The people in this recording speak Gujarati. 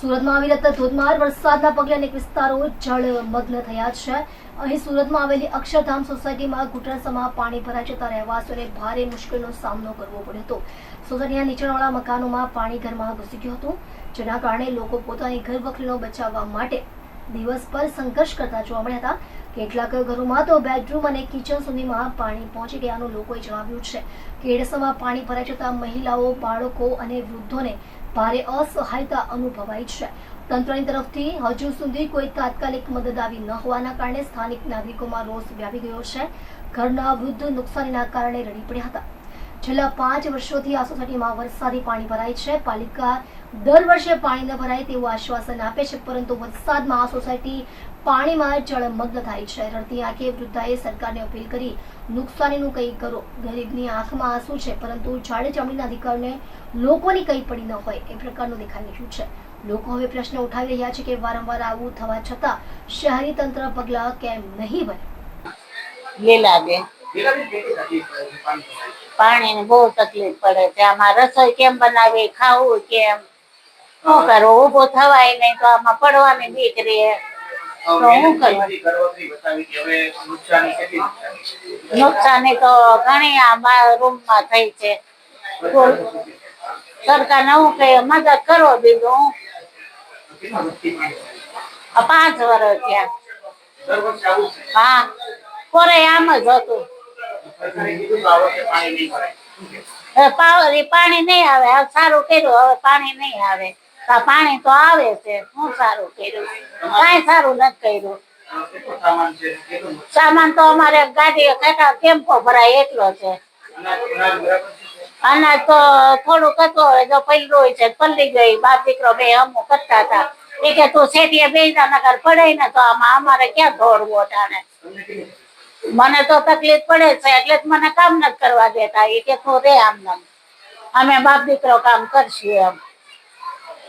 સુરતમાં આવી રહેતા ધોધમાર વરસાદના પગલે અનેક વિસ્તારો જળમગ્ન થયા છે. અહીં સુરતમાં આવેલી અક્ષરધામ સોસાયટીમાં ઘૂંટણસમાં પાણી ભરાઈ જતા રહેવાસીઓને ભારે મુશ્કેલીનો સામનો કરવો પડ્યો હતો. સોસાયટીના નીચાણવાળા મકાનોમાં પાણી ઘરમાં ઘૂસી ગયું હતું, જેના કારણે લોકો પોતાની ઘર વખરીનો બચાવવા માટે દિવસ પર સંઘર્ષ કરતા જોવા મળ્યા હતા. કેટલાક ઘરોમાં તો બેડરૂમ અને કિચન સુધીમાં પાણી પહોંચી ગયાનું લોકોએ જણાવ્યું છે. કેડસમાં પાણી ભરાઈ જતા મહિલાઓ, બાળકો અને વૃદ્ધોને ભારે અસહાયતા અનુભવાય છે. તંત્રની તરફથી હજુ સુધી કોઈ તાત્કાલિક મદદ આવી ન હોવાના કારણે સ્થાનિક નાગરિકોમાં રોષ વ્યાપી ગયો છે. ઘરના વૃદ્ધ નુકસાનીના કારણે રડી પડ્યા હતા. છેલ્લા પાંચ વર્ષોથી આ સોસાયટીમાં વરસાદી પાણી ભરાય છે. પાલિકા દર વર્ષે પાણી ન ભરાય તેવું આશ્વાસન આપે છે, પરંતુ વરસાદમાં આ સોસાયટી પાણીમાં જળમગ્ન થાય છે. રડતી આંખે વૃદ્ધાએ સરકારને અપીલ કરી, નુકસાનીનું કંઈ કરો. ગરીબની આંખમાં આંસુ છે, પરંતુ જાડે ચામડીના અધિકારને લોકોની કંઈ પડી ન હોય. એ પ્રકારનું દેખાઈ રહ્યું છે. લોકો હવે પ્રશ્ન ઉઠાવી રહ્યા છે કે વારંવાર આવું થવા છતાં શહેરી તંત્ર પગલાં કેમ નહીં ભરે? લીલાબેન પાણીની બહુ તકલીફ પડે છે. આમાં રસોઈ કેમ બનાવી ખાવું કેમ? શું કરવું ઊભો થવાય નહીં તો આમાં પડવાની બીક રહે. નુકસાની તો ઘણી આ રૂમમાં થઈ છે. સરકારને હું કઈ મદદ કરો બીજું. પાંચ વર્ષ થયા હા. કોરે આમ જ હતું. પાણી નહીં આવે. સારું કર્યું, હવે પાણી નહીં આવે. પાણી તો આવે છે. હું સારું કર્યું? કઈ સારું નથી કર્યું. સામાન તો અમારે ગાડી કાકા ટેમ્પો ભરાય એટલો છે. અનાજ તો થોડુંક હતું જો હોય છે, પલ્લી ગઈ. બાપ દીકરો બે અમુક કરતા હતા. એ કે તું શેઠીએ બેસા નગર પડે ને તો આમાં અમારે ક્યાં દોડવું અટાણે? મને તો તકલીફ પડે છે, એટલે જ મને કામ નથી કરવા દેતા. એ કે રે આમ નામ અમે બાપ દીકરો કામ કરશું એમ.